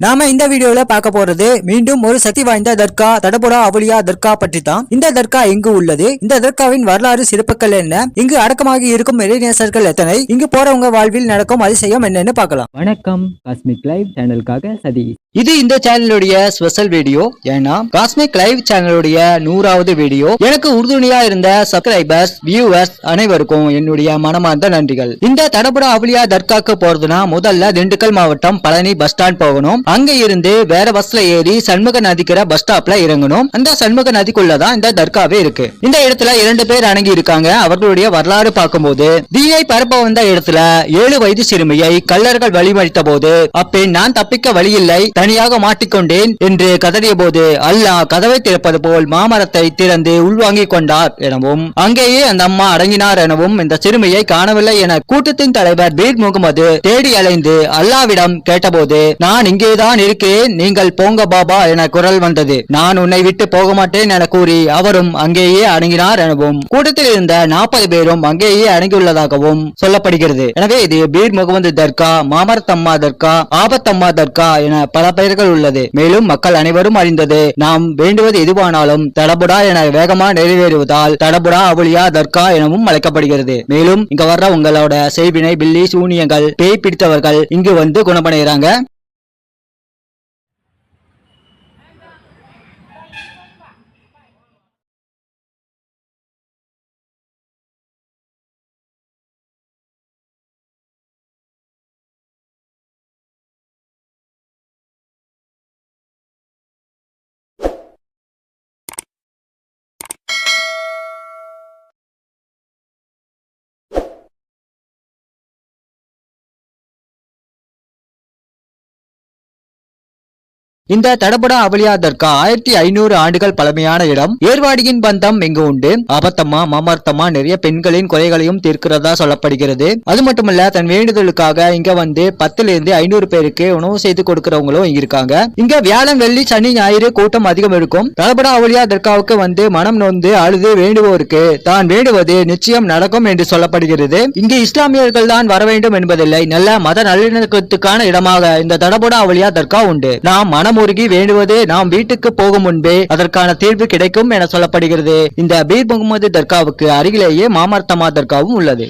நாம இந்த வீடியோல பார்க்க போறது மீண்டும் ஒரு சக்தி வாய்ந்த தர்கா தடபுடா அவுலியா தர்கா பற்றி தான் இந்த தர்கா எங்கு உள்ளது? இந்த தர்காவின் வரலாறு சிறப்புகள் என்ன? இங்கு அடக்கமாகி இருக்கும் இளைஞர்கள் எத்தனை? இங்கு போறவங்க வாழ்வில் நடக்கும் அதிசயம் என்னன்னு பார்க்கலாம். வணக்கம் காஸ்மிக் லைவ் சேனலுக்காக சதீஷ். இது இந்த சேனலுடைய ஸ்பெஷல் வீடியோ ஏன்னா காஸ்மிக் லைவ் சேனலுடைய நூறாவது வீடியோ எனக்கு உறுதுணையா இருந்த சப்ஸ்கிரைபர்ஸ் வியூவர்ஸ் அனைவருக்கும் என்னுடைய மனமார்ந்த நன்றிகள். இந்த தடபுடா அவுலியா தர்காக்கு போறதுனா முதல்ல திண்டுக்கல் மாவட்டம் பழனி பஸ் ஸ்டாண்ட் போகணும். அங்க இருந்து வேற பஸ்ல ஏறி சண்முக நதிக்கிற பஸ் ஸ்டாப்ல இறங்கணும். அந்த சண்முக நதிக்குள்ளதான் இந்த தர்காவே இருக்கு. இந்த இடத்துல இரண்டு பேர் அணங்கி இருக்காங்க. அவர்களுடைய வரலாறு பார்க்கும்போது தீயை பரப்ப வந்த இடத்துல ஏழு வயது சிறுமியை கல்லர்கள் வழிமறித்த போது அப்பெண் நான் தப்பிக்க வழியில்லை தனியாக மாட்டிக்கொண்டேன் என்று கதறிய போது அல்லாஹ் கதவை திறப்பது போல் மாமரத்தை திறந்து உள்வாங்கிக் கொண்டார் எனவும் அங்கேயே அந்த அம்மா அடங்கினார் எனவும் இந்த சிறுமியை காணவில்லை என கூட்டத்தின் தலைவர் பீர் முகமது தேடி தேடி அலைந்து அல்லாவிடம் கேட்டபோது நான் இங்கேதான் இருக்கேன் நீங்கள் போங்க பாபா என குரல் வந்தது. நான் உன்னை விட்டு போக மாட்டேன் என கூறி அவரும் அங்கேயே அடங்கினார் எனவும் கூட்டத்தில் இருந்த நாற்பது பேரும் அங்கேயே அடங்கியுள்ளதாகவும் சொல்லப்படுகிறது. எனவே இது பீர் முகமது தர்கா மாமரத்தம்மா தர்கா ஆபத்தம்மா தர்கா என பல பெயர்கள் உள்ளது. மேலும் மக்கள் அனைவரும் அறிந்தது நாம் வேண்டுவது எதுவானாலும் தடபுடா என வேகமா நிறைவேறுவதால் தடபுடா அவுலியா தர்கா எனவும் அழைக்கப்படுகிறது. மேலும் இங்க வர்ற உங்களோட செய்வினை பில்லி சூனியங்கள் பேய் பிடித்தவர்கள் இங்கு வந்து குணமடைகிறாங்க. இந்த தடபுடா அவலியா தர்கா ஆயிரத்தி ஐநூறு ஆண்டுகள் பழமையான இடம். ஏர்வாடியின் பந்தம் இங்கு உண்டு. அபத்தமா மமர்த்தமா நிறைய பெண்களின் குறைகளையும் தீர்க்கிறதா சொல்லப்படுகிறது. அது மட்டுமல்ல தன் வேண்டுதலுக்காக இங்க வந்து பத்துல இருந்து ஐநூறு பேருக்கு உணவு செய்து கொடுக்கிறவங்களும் இங்க இருக்காங்க. இங்க வியாழன் வெள்ளி சனி ஞாயிறு கூட்டம் அதிகம் இருக்கும். தடபுடா அவலியா தர்காவுக்கு வந்து மனம் நொந்து அழுது வேண்டுவோருக்கு தான் வேண்டுவது நிச்சயம் நடக்கும் என்று சொல்லப்படுகிறது. இங்கு இஸ்லாமியர்கள் தான் வர வேண்டும் என்பதில்லை. நல்ல மத நல்லிணக்கத்துக்கான இடமாக இந்த தடபுடா அவலியா தர்கா உண்டு. நாம் மனம் மனமுருகி வேண்டுவது நாம் வீட்டுக்கு போகும் முன்பே அதற்கான தீர்வு கிடைக்கும் என சொல்லப்படுகிறது. இந்த பீர் முகமது தர்காவுக்கு அருகிலேயே மாமர்த்தமா தர்காவும் உள்ளது.